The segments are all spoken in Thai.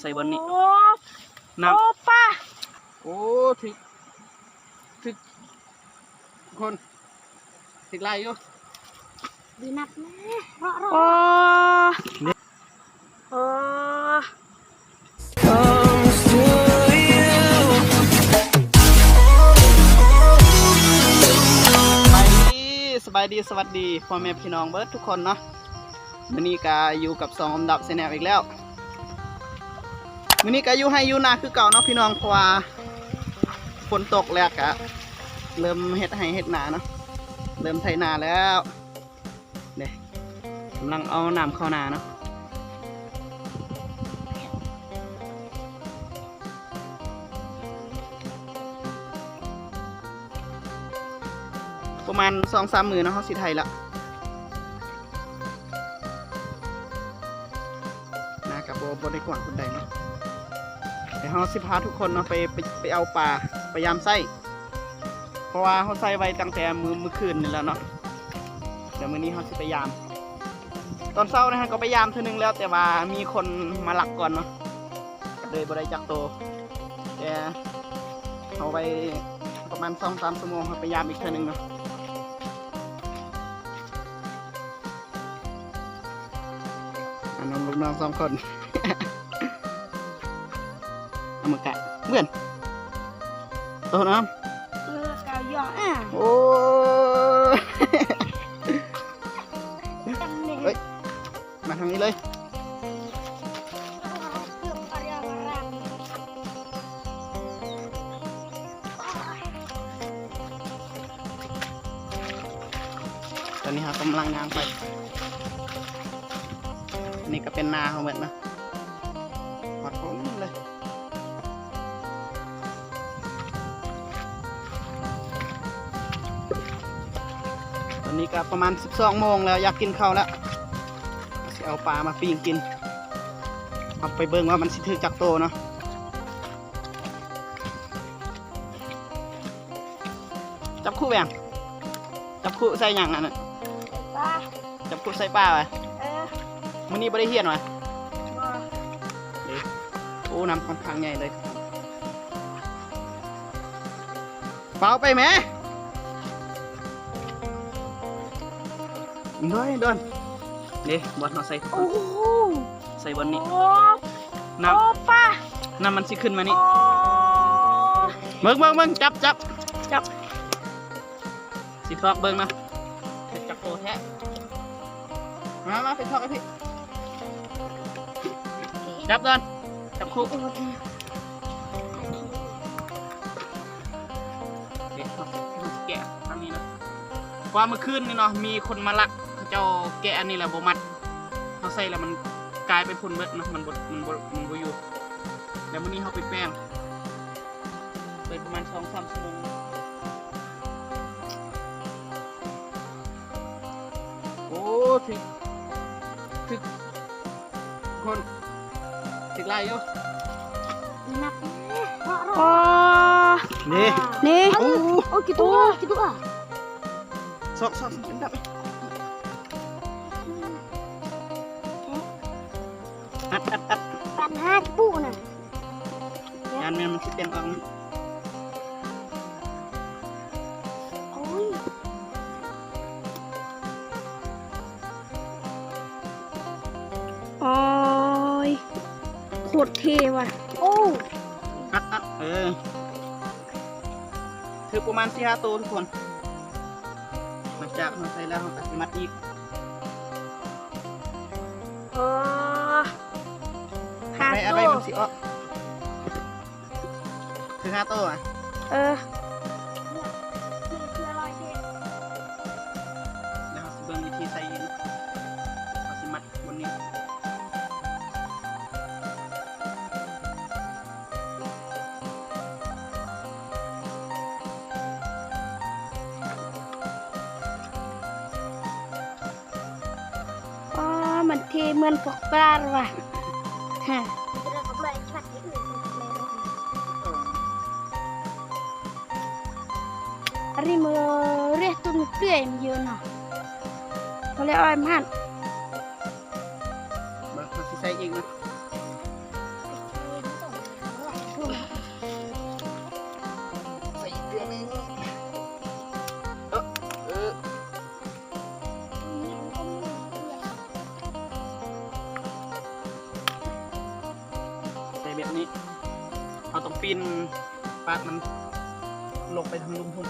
ใส่บนนี้ โอ้น้โอ้ป้าำโอ้ถึกถึกคนถึกลายอยู่ดีนักแม่รอรอโอ้โอ้สบายดีสบายดีสวัสดีพ่อแม่พี่น้องเบิร์ดทุกคนเนาะวันนี้ก็อยู่กับสองอันดับเซนแนลอีกแล้ว วันนี้ก็อยู่ให้อยู่นาคือเก่าเนาะพี่น้องเพราะว่าฝนตกแล้วก็เริ่มเฮ็ดให้เฮ็ดนาเนาะเริ่มไถนาแล้วเนี่ยกำลังเอาน้ำเข้านาเนาะประมาณสองสามมือเนาะเขาสิไทยละนากับโบบได้กว่างคนใดเนาะ ดี๋ยวเขาสิพาทุกคนเนาะไปไปไปเอาปลาไปยามไส้เพราะว่าเขาใส่ไว้ตั้งแต่มือมือคืนนี่แล้วเนาะเดี๋ยวมื้อนี้เขาสิไปยาม ตอนเช้านะฮะก็ไปยามเท่านึงแล้วแต่ว่ามีคนมาหลักก่อนเนาะเลยบ่ได้จักโตแต่เอาไปประมาณสองสามชั่วโมงเขาไปยามอีกเท่านึงเนาะอันน้องลูกน้องสองคน เอามากะเมื่อนโตน้เออกาวย่องอะำโอ้ยกันนี่เฮ้ยมาทางนี้เลยเกือบอะไรอะไรตอนนี้เรากำลังงานไป นี่ก็เป็นนาเขาเหมือนนะขอดผมเลยตอน นี้ก็ประมาณ 12โมงแล้วอยากกินข้าวแล้วสิเอาปลามาปิ้งกิน เอาไปเบิ่งว่ามันสิถือจักโตเนาะจับคู่แบ่งจับคู่ใส่หยังอันนั้นป้าจับคู่ใส่ปลาไปเออมื้อนี้บ่ได้เฮียนวะบ่โอ้น้ำค่อนข้างใหญ่เลยเปล่าไปไหม เดินเดินนี่บอลเราใส่โอ้โหใส่บนนี้โอ้น้โอ้ป้าำน้ำมันสิขึ้นมานี่โอ้เบิ่งเบิ่งเบิ่งจับจับจับสิทอกเบิ่งนะจับโตแท้มามาไปทอกไอ้พี่จับก่อนจับคู่โอ้ดีเด็กครับแกะทางนี้นะความเมื่อคืนนี่เนาะมีคนมาลัก เขาเจ้าแกะอันนี้แหละบ่มัดเขาใส่แล้วมันกลายเป็นพุ่นเบิดเนาะมันบ่มันบ่มันบ่อยู่แล้วมื้อนี้เขาไปแป้งไปประมาณ2-3ชั่วโมงโอ้ถึกถึกคนถึกลายอยู่ดีนักแม่รอรโอ้อนี่นี่ โอ้โอ้กี่ตัวกี่ตัว งานมันมันสิเปลี่ยนออกมันโอ้ยโอ้ยโคตรเท่ว่ะโอ้อัดอัดเออถือประมาณสี่ห้าตัวทุกคนหลังจากเราใส่แล้วเราก็สิมัดอีกโอ้ห้าอะไรอะ ห้าตัวอะเออคืออะไรเนี่ยเดี๋ยวเราสิเบิ่งวิธีใส่อีกนะเราสิมัดบนนี้อ๋อมันเท่เหมือนพวกปลาว่ะฮะ เรื่อยมันเยอะเนาะเขาเรียกอะไรมันมาที่ใส่เองนะใส่เกลือนึงเออเออใส่แบบนี้ เอาต้องปีนปาดมันลงไปทางลุ่มทุ่ง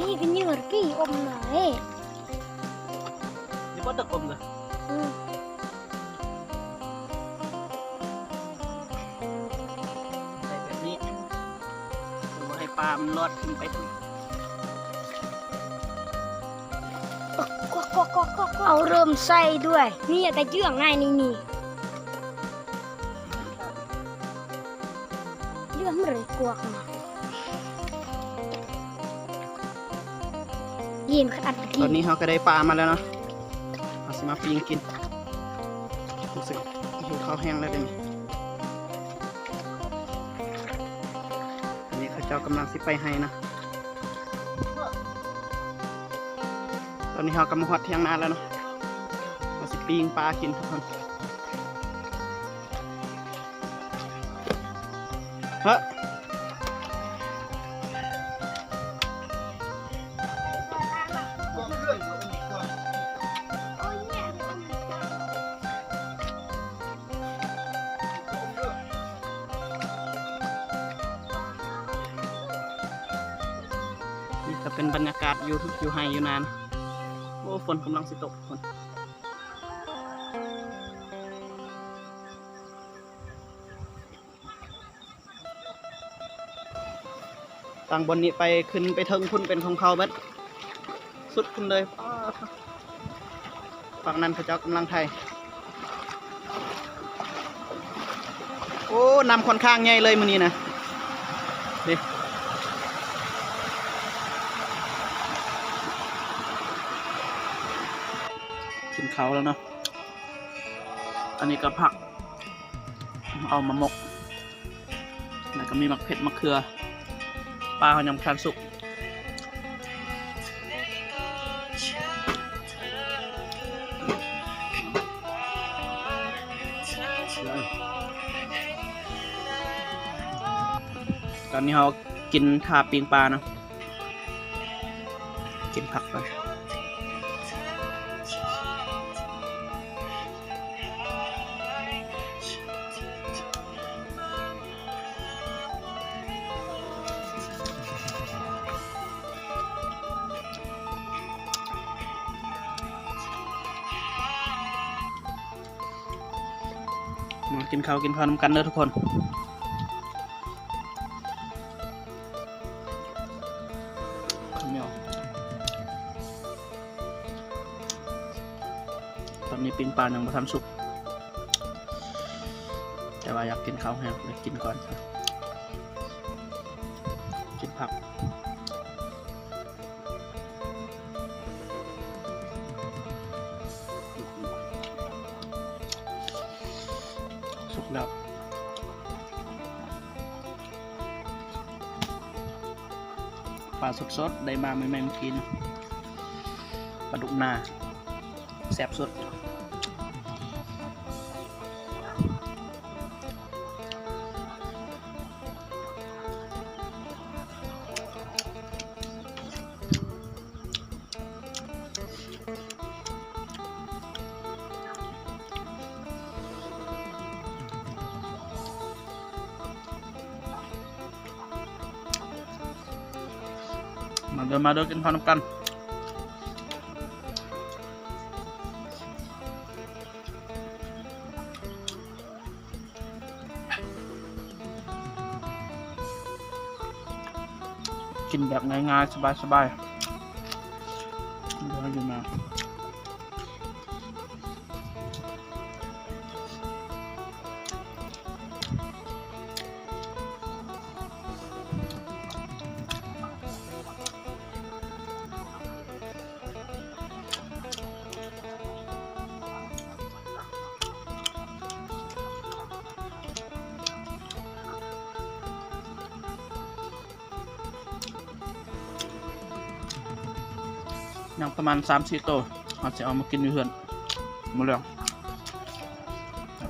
นี่ก็เหยื่อกี่อมหน่อยนี่ก็ตะกลมเลยอืมใส่แบบนี้ดูให้ปลามันรอดขึ้นไปถึงกวักกวักกวักกวักเอาเริ่มใส่ด้วย นี่แต่เยื่องง่ายนี่นี่เรื่องมันเลยกวักมา ยิ้มขนาดตกิอนนี้เราก็ได้ปลามาแล้วเนาะเอาสิมาปิ้งกินรู้สึกหิวข้าวแห้งแล้วเดี๋ยวนี้อันนี้เขาเจ้ากำลังสิไปให้นะตอนนี้เรากำลังฮอดเที่ยงนาแล้วเนาะเราสิปิ้งปลากินทุกคน เป็นบรรยากาศอยู่ทุกอยู่ไฮอยู่นาน โอ้ฝนกำลังสิตกฝนต่างบนนี้ไปขึ้นไปเทิงพุ่นเป็นของเขาเบ็ดสุดขึ้นเลยฝั่งนั้นพระเจ้ากำลังไทย โอ้นำค่อนข้างใหญ่เลยมือนี้นะดิ กิน เขาแล้วเนาะ อันนี้ก็ผัก เอามาหมก แล้วก็มีมักเผ็ดมะเขือ ปลาเขายำคันสุกตอนนี้เขากินทาปิงปลาเนาะ กินผัก กินข้าวกินข้าวน้ำกันเด้อทุกคนข้าวเหนียวตอนนี้ปิ้งปลายังไม่ทันสุกแต่ว่าอยากกินข้าวแห้งเลยกินก่อนครับกิน สุกแล้วปลาสดๆได้มาใหม่ๆเมื่อกี้นปลาดุกนาแซ่บสุด มาเดินมาเดินกินข้าวน้ำกันกินแบบง่ายๆสบายๆ ประมาณสามสี่ตัวเราจะเอามากินอยู่เพื่อนมาแล้ว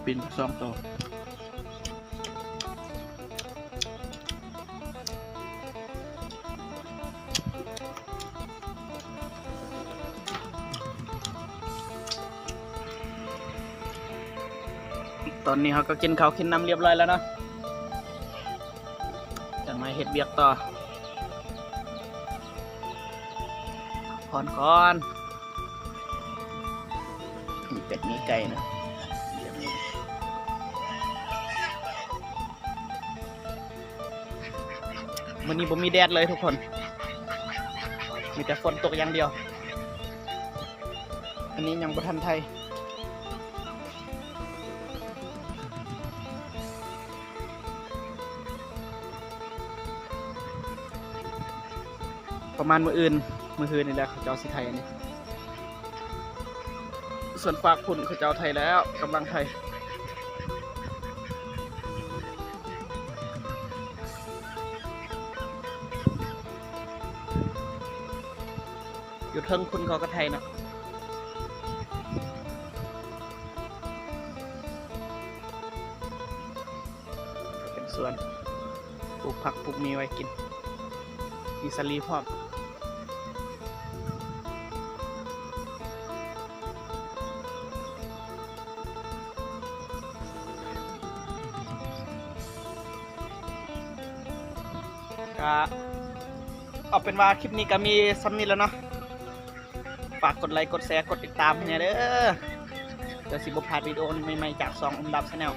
ปินสองตัวตอนนี้เขาก็กินเขากินน้ำเรียบร้อยแล้วเนาะจะมาเฮ็ดเบียกต่อ ผ่อนก่อนมีเป็ดมีไก่นะเดี๋ยวนี้วันนี้ผมมีแดดเลยทุกคน มีแต่ฝนตกอย่างเดียว อันนี้ยังประทันไทย ประมาณมืออื่น มือคืนนี่แหละเขาเจ้าสิไทยนนี้ส่วนฝากคุณเขาเจ้าไทยแล้วกำลังไทยอยู่เทิงคุณเขาก็ไทยนะเป็นส่วนปลูกผักปลูกมีไว้กิน มีสลีพร้อม ก็เอาเป็นว่าคลิปนี้ก็มีซ้ำนี้แล้วเนาะฝากกดไลค์กดแชร์กดติดตามเนี่ยเด้อเดี๋ยวสิบพาดวิดีโอใหม่ๆจากสองอันดับชาแนล